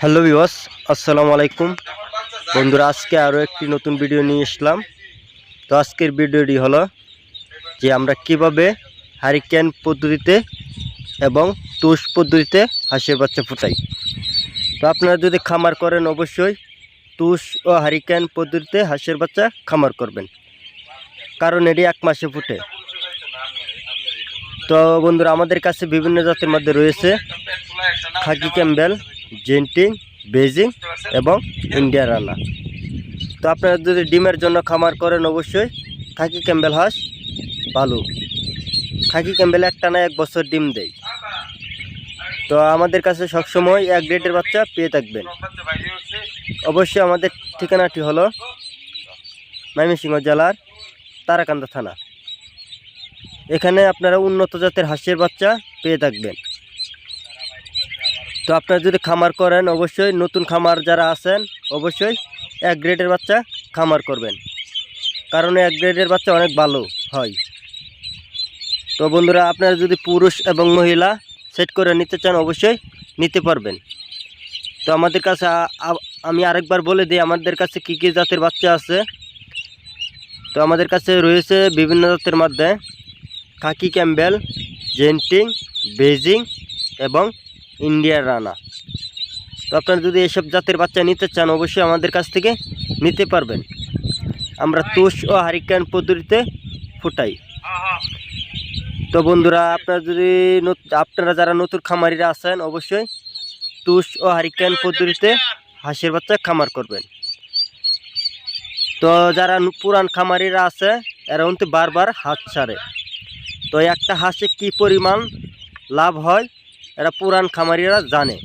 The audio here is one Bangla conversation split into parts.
হ্যালো বিওয়াস আসসালামু আলাইকুম। বন্ধুরা, আজকে আরও একটি নতুন ভিডিও নিয়ে আসলাম তো আজকের ভিডিওটি হলো যে আমরা কীভাবে হারিকেন পদ্ধতিতে এবং তুষ পদ্ধতিতে হাঁসের বাচ্চা ফুটাই। তো আপনারা যদি খামার করেন, অবশ্যই তুষ ও হারিকেন পদ্ধতিতে হাঁসের বাচ্চা খামার করবেন। কারণ এটি এক মাসে ফুটে। তো বন্ধুরা, আমাদের কাছে বিভিন্ন জাতের মধ্যে রয়েছে খাকি ক্যাম্বেল জেন্টিং বেজিং এবং ইন্ডিয়া রানা। তো আপনারা যদি ডিমের জন্য খামার করেন অবশ্যই খাকি ক্যাম্বেল হাঁস ভালো খাকি ক্যাম্বেল একটা না এক বছর ডিম দেয়। তো আমাদের কাছে সবসময় এক গ্রেডের বাচ্চা পেয়ে থাকবেন। অবশ্যই আমাদের ঠিকানাটি হলো ময়মনসিংহ জেলার তারাকান্দা থানা। এখানে আপনারা উন্নত জাতের হাঁসের বাচ্চা পেয়ে থাকবেন। তো আপনারা যদি খামার করেন, অবশ্যই নতুন খামার যারা আছেন, অবশ্যই এক গ্রেডের বাচ্চা খামার করবেন। কারণ এক গ্রেডের বাচ্চা অনেক ভালো হয়। তো বন্ধুরা, আপনারা যদি পুরুষ এবং মহিলা সেট করে নিতে চান, অবশ্যই নিতে পারবেন। তো আমাদের কাছে আমি আরেকবার বলে দিই, আমাদের কাছে কী কী জাতের বাচ্চা আছে? তো আমাদের কাছে রয়েছে বিভিন্ন জাতের মধ্যে খাকি ক্যাম্বেল, জেন্টিং, বেজিং এবং ইন্ডিয়ার রানা। তো আপনারা যদি এসব জাতের বাচ্চা নিতে চান, অবশ্যই আমাদের কাছ থেকে নিতে পারবেন। আমরা তুষ ও হারিকান পদ্ধতিতে ফুটাই। তো বন্ধুরা, আপনারা যদি আপনারা যারা নতুন খামারিরা আছেন, অবশ্যই তুষ ও হারিকান পদ্ধতিতে হাঁসের বাচ্চা খামার করবেন। তো যারা পুরান খামারিরা আছে, এরা কিন্তু বারবার হাত ছাড়ে। তো একটা হাঁসে কি পরিমাণ লাভ হয়? এরা পুরান খামারিরা জানে।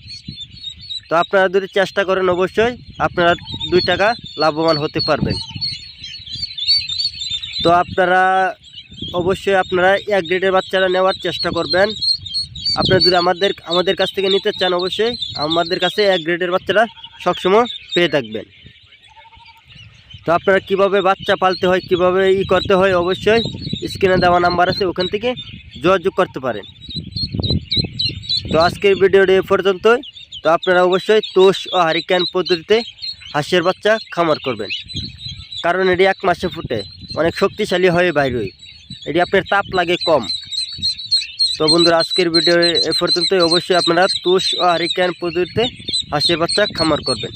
তো আপনারা যদি চেষ্টা করেন অবশ্যই আপনারা দুই টাকা লাভবান হতে পারবেন। তো আপনারা অবশ্যই আপনারা এক গ্রেডের বাচ্চারা নেওয়ার চেষ্টা করবেন। আপনারা যদি আমাদের আমাদের কাছ থেকে নিতে চান অবশ্যই আমাদের কাছে এক গ্রেডের বাচ্চারা সবসময় পেয়ে থাকবেন। তো আপনারা কীভাবে বাচ্চা পালতে হয়, কীভাবে ই করতে হয় অবশ্যই স্ক্রিনে দেওয়া নাম্বার আছে, ওখান থেকে যোগাযোগ করতে পারেন। তো আজকের ভিডিওটি এ পর্যন্তই। তো আপনারা অবশ্যই তোষ ও হারিকেন পদ্ধতিতে হাঁসের বাচ্চা খামার করবেন। কারণ এটি এক মাসে ফুটে, অনেক শক্তিশালী হয়ে বাইরে এটি আপনার তাপ লাগে কম। তো বন্ধুরা, আজকের ভিডিও এ পর্যন্তই। অবশ্যই আপনারা তুষ ও হারিকেন পদ্ধতিতে হাঁসের বাচ্চা খামার করবেন।